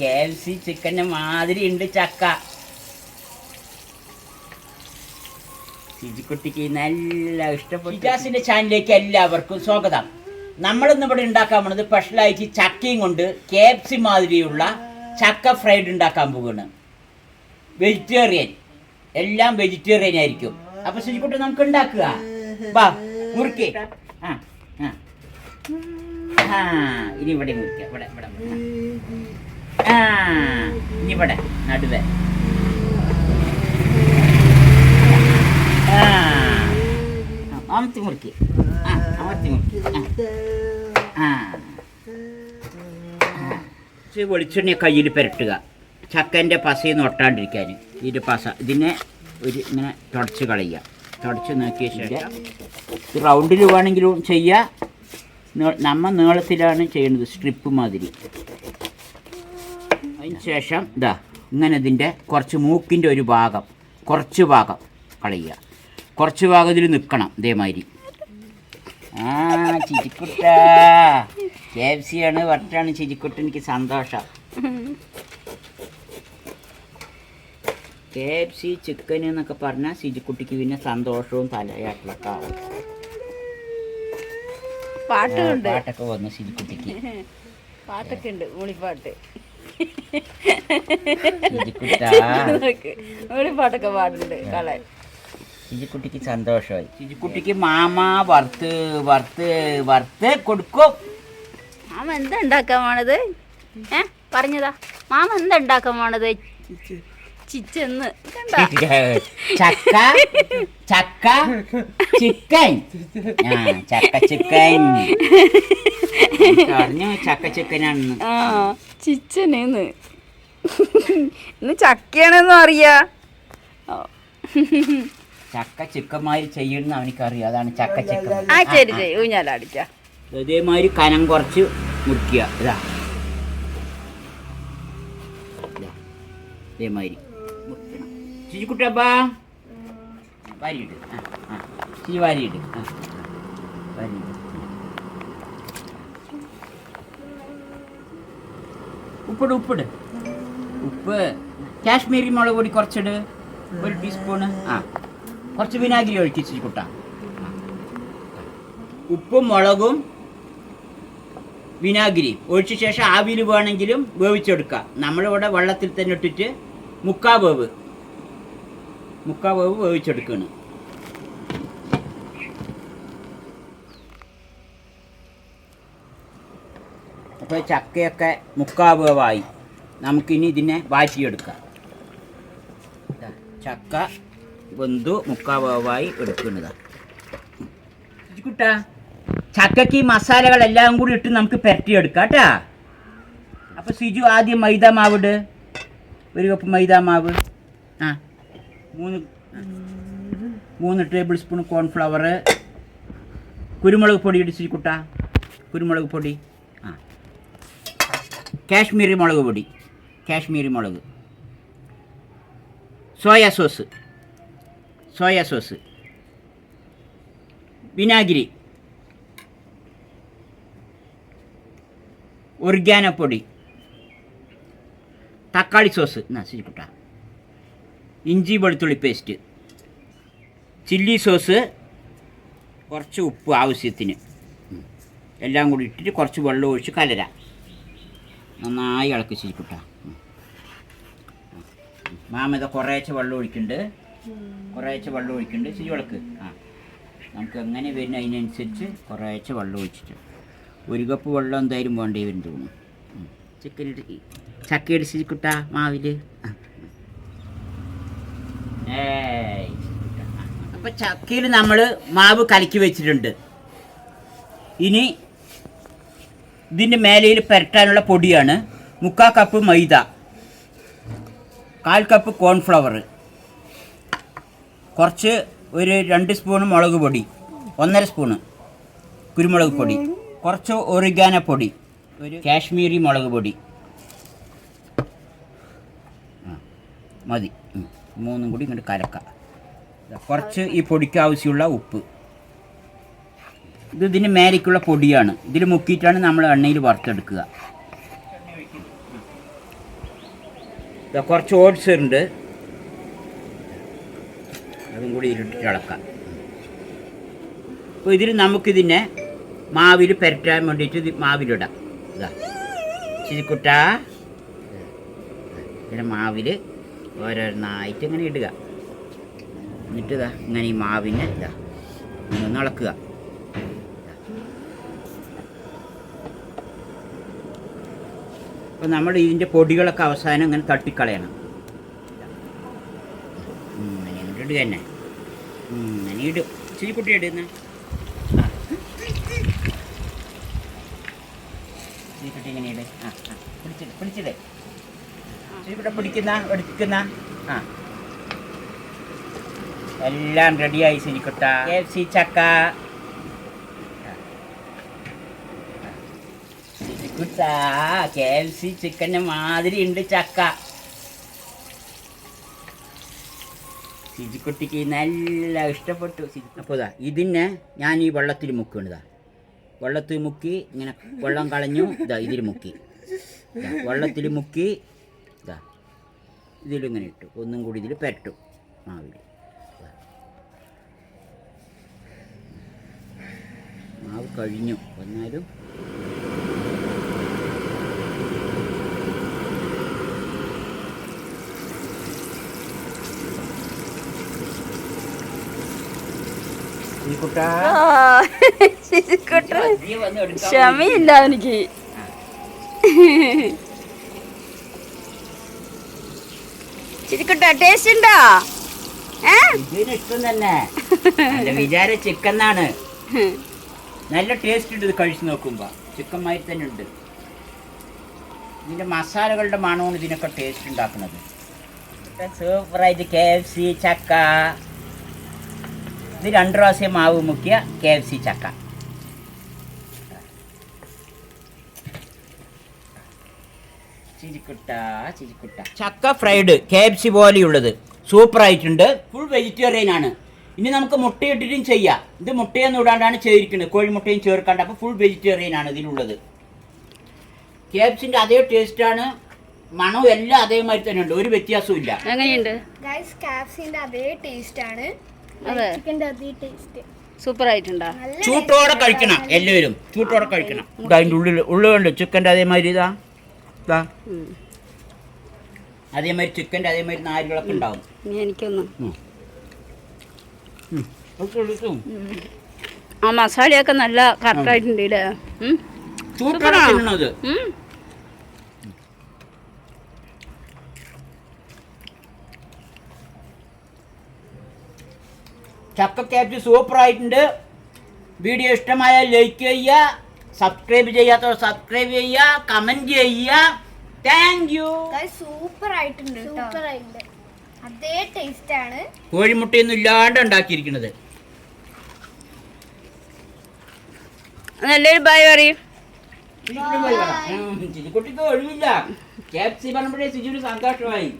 K ചിക്കന്റെ മാതിരി ഉണ്ട് ചക്ക. ചിജിക്കുട്ടിക്ക് നല്ല ഇഷ്ടപ്പെട്ടു. ചാനലിലേക്ക് എല്ലാവർക്കും സ്വാഗതം. നമ്മളിന്ന് ഇവിടെ ഉണ്ടാക്കാൻ പോണത് സ്പെഷ്യലായിട്ട് ചക്കയും കൊണ്ട് കെ എഫ് സി മാതിരിയുള്ള ചക്ക ഫ്രൈഡ് ഉണ്ടാക്കാൻ പോവുകയാണ്. വെജിറ്റേറിയൻ എല്ലാം വെജിറ്റേറിയൻ ആയിരിക്കും. അപ്പൊ ശുചിക്കുട്ടി നമുക്ക് ഉണ്ടാക്കുക. വാ മുറുക്കി. ആ ആ. ഇനി ഇവിടെ മുറിക്കാം ഇവിടെ ഇവിടെ ആ. ഇനി ഇവിടെ നടുവേ. അമർത്തി മുറുക്കി. ആ അമർത്തി മുറുക്കി. ആ. ആ. ഇച്ചിരി വെളിച്ചെണ്ണ കയ്യിൽ പുരട്ടുക. ചക്കന്റെ പസയിൽ ഒട്ടാണ്ടിരിക്കാൻ ഇതിന്റെ പസ ഇതിനെ ഒരു ഇങ്ങനെ തുടച്ച് കളയുക. തുടച്ച് നോക്കിയ ശേഷം റൗണ്ടിൽ വേണമെങ്കിലും ചെയ്യുക നമ്മ നീളത്തിലാണ് ചെയ്യുന്നത് സ്ട്രിപ്പ് മാതിരി. അതിന് ശേഷം ഇതാ ഇങ്ങനെ ഇതിന്റെ കുറച്ച് മൂക്കിന്റെ ഒരു ഭാഗം കുറച്ച് ഭാഗം കളയുക. കുറച്ച് ഭാഗം ഇതിൽ നിൽക്കണം ഇതേമാതിരി. ആ ചിരിക്കുട്ട. കെ എഫ് സി ആണ് വട്ടാണ് ചിരിക്കുട്ട. എനിക്ക് സന്തോഷം. കെ എഫ് സി ചിക്കൻ എന്നൊക്കെ പറഞ്ഞാൽ സിജിക്കുട്ടിക്ക് പിന്നെ സന്തോഷവും തലയാട്ടിലൊക്കെ ആവും. പാട്ടുമുണ്ട് ആ, പാട്ടൊക്കെ വന്നു സിജിക്കുട്ടിക്ക് പാട്ടൊക്കെ ഉണ്ട് മൂളിപ്പാട്ട്. മൂളിപ്പാട്ടൊക്കെ പാടുന്നുണ്ട് കളൻ. സിജിക്കുട്ടിക്ക് സന്തോഷമായി. ചിജിക്കുട്ടിക്ക് മാമ വറുത്ത് വറുത്ത് വറുത്ത് കൊടുക്കും. മാമ എന്താ ഉണ്ടാക്കാൻ പോണത്? ഏ? പറഞ്ഞതാ. മാമ എന്താ ഉണ്ടാക്കാൻ പോണത്? ചിച്ചെന്ന്. കണ്ട? ചക്ക ചക്ക ചിക്കൻ. ആ ചക്ക ചിക്കൻ. പറഞ്ഞു ചക്ക ചിക്കനാണെന്ന്? ആ ചിച്ചനെന്ന്. ഇന്ന് ചക്കയാണെന്നും അറിയാ. ചക്ക ചിക്കന്മാര് ചെയ്യണമെന്ന് അവനിക്കറിയാം. അതാണ് ചക്ക ചിക്കൻ. ആ ശരി ശരി. ഊഞ്ഞാലടിക്ക. ഇതേമാതിരി കനം കുറച്ച് മുറിക്കുക. ഇതാ. ഇതാ. ഇതേമാതിരി. ചിരിക്കുട്ടപ്പാ വാരിയിട് ആ ആ. ചിരി വാരിയിട്ട്. ഉപ്പിട് ഉപ്പിട്. ഉപ്പ്. കാശ്മീരി മുളക് പൊടി കുറച്ചിട്. ഒരു ടീസ്പൂണ്. ആ. കുറച്ച് വിനാഗിരി ഒഴിച്ച് ചിരിക്കുട്ട ഉപ്പും മുളകും വിനാഗിരി ഒഴിച്ച ശേഷം ആവിയിൽ വേണമെങ്കിലും വേവിച്ചെടുക്കാം. നമ്മളിവിടെ വെള്ളത്തിൽ തന്നെ ഇട്ടിട്ട് മുക്കാ വേവ്. മുക്കാ വേവ് വേവിച്ചെടുക്കുകയാണ് അപ്പോൾ ചക്കയൊക്കെ മുക്കാ വേവായി. നമുക്കിനി ഇതിനെ വാറ്റിയെടുക്കാം. ചക്ക വെന്തു മുക്കാ വേവായി എടുക്കുന്നതാണ് കുട്ടാ ചക്കക്ക് ഈ മസാലകളെല്ലാം കൂടി ഇട്ട് നമുക്ക് പെരട്ടിയെടുക്കാം കേട്ടാ. അപ്പോൾ സിജു ആദ്യം മൈദ മാവിട് ഒരു കപ്പ് മൈദ മാവ് ആ. മൂന്ന് മൂന്ന് ടേബിൾ സ്പൂൺ കോൺഫ്ലവർ കുരുമുളക് പൊടി ഇടിച്ചു കുട്ട. കുരുമുളക് പൊടി. ആ. കാശ്മീരി മുളക് പൊടി. കാശ്മീരി മുളക്. Soya sauce. Soya sauce. വിനാഗിരി. ഒറിഗാനപ്പൊടി. തക്കാളി സോസ്. എന്നാ ശരിക്കുട്ട ഇഞ്ചി വെളുത്തുള്ളി പേസ്റ്റ് ചില്ലി സോസ് കുറച്ച് ഉപ്പ് ആവശ്യത്തിന് എല്ലാം കൂടി ഇട്ടിട്ട് കുറച്ച് വെള്ളം ഒഴിച്ച് കലരാം നന്നായി ഇളക്കി ശരിക്കുട്ട മാമിത കുറേശ്ശെ വെള്ളം ഒഴിക്കുന്നുണ്ട് കുറേശ്ശെ വെള്ളം ഒഴിക്കുന്നുണ്ട് ശരി വിളക്ക് ആ നമുക്ക് എങ്ങനെ വരുന്ന അതിനനുസരിച്ച് കുറേശ്ശെ വെള്ളം ഒഴിച്ചിട്ട് ഒരു കപ്പ് വെള്ളം എന്തായാലും വേണ്ടി വരും തോന്നുന്നു ചിക്കൻ ചക്ക ഇടിച്ച് മാവിൽ മാവിൽ അപ്പം ചക്കയിൽ നമ്മൾ മാവ് കലക്കി വെച്ചിട്ടുണ്ട്. ഇനി ഇതിന്റെ മേലയിൽ പുരട്ടാനുള്ള പൊടിയാണ് മുക്കാ കപ്പ് മൈദ കാൽ കപ്പ് കോൺഫ്ലവർ കുറച്ച് ഒരു രണ്ട് സ്പൂൺ മുളക് പൊടി ഒന്നര സ്പൂണ് കുരുമുളക് പൊടി കുറച്ച് ഒറിഗാന പൊടി ഒരു കാശ്മീരി മുളക് പൊടി. മതി. മൂന്നും കൂടി ഇങ്ങോട്ട് കലക്കാം. കുറച്ച് ഈ പൊടിക്ക് ആവശ്യമുള്ള ഉപ്പ്. ഇത് ഇതിന് മേലേക്കുള്ള പൊടിയാണ്. ഇതിൽ മുക്കിയിട്ടാണ് നമ്മൾ എണ്ണയിൽ വറുത്തെടുക്കുക. കുറച്ച് ഓട്സ് ഉണ്ട്. അതും കൂടി ഇരുട്ടിട്ട് ഇളക്കാം അപ്പോൾ ഇതിൽ നമുക്കിതിനെ മാവിൽ പുരട്ടാൻ വേണ്ടിയിട്ട് ഇത് മാവിലിടാം. ഇതാ ചിരിക്കുട്ട. ഇതിന്റെ മാവിൽ ഓരോന്നായിട്ട് ഇങ്ങനെ ഇടുക. എന്നിട്ട് ഇതാ ഇങ്ങനെ ഈ മാവിനെ ഇതാ ഒന്ന് ഇളക്കുക. അപ്പോൾ നമ്മൾ ഇതിന്റെ പൊടികളൊക്കെ അവസാനം ഇങ്ങനെ തട്ടിക്കളയണം. അങ്ങനെ ഇങ്ങോട്ട് ഇടുക തന്നെ. അങ്ങനെ ഇടും. ഇച്ചിരി കുട്ടി ഇടുന്ന ചിരി കുട്ടി ഇങ്ങനെ ഇട്. ആ. പിടിച്ചിട് പിടിച്ചിട്. കൂടെ പിടിക്കുന്ന എടുക്കുന്ന. ആ. എല്ലാം റെഡിയായി ശരിക്കുട്ട കെ എഫ് സി ചക്ക. ശരിക്കുട്ട കെ എഫ് സി ചിക്കന്റെ മാതിരി ഉണ്ട് ചക്ക. സിജിക്കുട്ടിക്ക് നല്ല ഇഷ്ടപ്പെട്ടു. അപ്പോൾ ഇതാ ഇതിനെ ഞാൻ ഈ വെള്ളത്തിൽ മുക്കണതാ വെള്ളത്തിൽ മുക്കി ഇങ്ങനെ വെള്ളം കളഞ്ഞു ഇതാ ഇതിൽ മുക്കി. വെള്ളത്തിൽ മുക്കി ഇതിലിങ്ങനെ ഇട്ടു. ഒന്നും കൂടി ഇതിൽ പെരട്ടും. മാവിൽ മാവ് കഴിഞ്ഞു. എന്നാലും ഈ കുട്ടാ ചിരിക്കുട്ട നീ വന്ന് എടുക്കാൻ ക്ഷമയില്ല എനിക്ക്. ചിരിക്കുട്ട ടേസ്റ്റ് ഉണ്ടോ? ഇഷ്ടം തന്നെ. വിചാരം ചിക്കൻ ആണ് നല്ല ടേസ്റ്റ് ഉണ്ട് ഇത് കഴിച്ചു നോക്കുമ്പോ. ചിക്കൻ മാതിരി തന്നെ ഉണ്ട്. ഇതിന്റെ മസാലകളുടെ മണമാണ് ഇതിനൊക്കെ ടേസ്റ്റ് ഉണ്ടാക്കുന്നത്. സൂപ്പറായിട്ട് കെ എഫ് സി ചക്ക. ഇത് രണ്ട് പ്രാവശ്യം മാവ് മുക്കിയ കെ എഫ് സി ചക്ക. ചിരിക്കുട്ട ചിരിക്കുട്ട. ചക്ക ഫ്രൈഡ് കെ എഫ് സി പോലെയുള്ളത്. സൂപ്പർ ആയിട്ടുണ്ട്. ഫുൾ വെജിറ്റേറിയൻ ആണ്. ഇനി നമുക്ക് മുട്ടയിട്ടിട്ടും ചെയ്യാം. ഇത് മുട്ടയൊന്നും ഇടാണ്ടാണ് ചെയ്തിരിക്കുന്നത്. കോഴിമുട്ടയും ചേർക്കാണ്ട്. അപ്പോൾ ഫുൾ വെജിറ്റേറിയൻ ആണ് ഇതിലുള്ളത്. കെ അതേ ടേസ്റ്റ് ആണ്. ടേസ്റ്റാണ് മണവും എല്ലാം അതേമാതിരി തന്നെ ഉണ്ട്. ഒരു വ്യത്യാസവും ഇല്ല. എങ്ങനെയുണ്ട്? ഗൈസ് കാപ്സിന്റെ അതേ ടേസ്റ്റ് ആണ്. ചിക്കന്റെ അതേ ടേസ്റ്റ് സൂപ്പർ ആയിട്ടുണ്ടോ? ചൂട്ടോടെ കഴിക്കണം. എല്ലാവരും. ചൂട്ടോടെ കഴിക്കണം. ഇതാ അതിന്റെ ഉള്ളിൽ ഉള്ളുണ്ട് ചിക്കന്റെ അതേമാതിരി ഇതാ. അതേമാതിരി ചിക്കന്റെ അതേമാതിരി നാരുകളൊക്കെ ഉണ്ടാവും. എനിക്കൊന്നും. ആ മസാലയൊക്കെ നല്ല കറക്റ്റായിട്ടുണ്ട് ഇല്ലേ ഉം. ചൂട്ടോടെ സൂപ്പറാ. തിന്നണത്. ഉം. ചക്ക ക്യാപ്റ്റ് സൂപ്പർ ആയിട്ടുണ്ട് വീഡിയോ ഇഷ്ടമായാൽ ലൈക്ക് ചെയ്യുക. സബ്സ്ക്രൈബ് ചെയ്യാത്തവർ സബ്സ്ക്രൈബ് ചെയ്യുക കമന്റ് ചെയ്യുക. താങ്ക് യു സൂപ്പർ ആയിട്ടുണ്ട് സൂപ്പർ ആയിട്ടുണ്ട് അതേ ടേസ്റ്റ് ആണ്. കോഴിമുട്ടയൊന്നും ഇല്ലാണ്ട് ഉണ്ടാക്കിയിരിക്കുന്നത്. നല്ലൊരു ബൈ പറയും. ചിരിക്കുട്ടിക്ക് ഒഴിവില്ല. ക്യാപ്സി പറഞ്ഞപ്പോഴേ സിജുവിന് സന്തോഷമായി.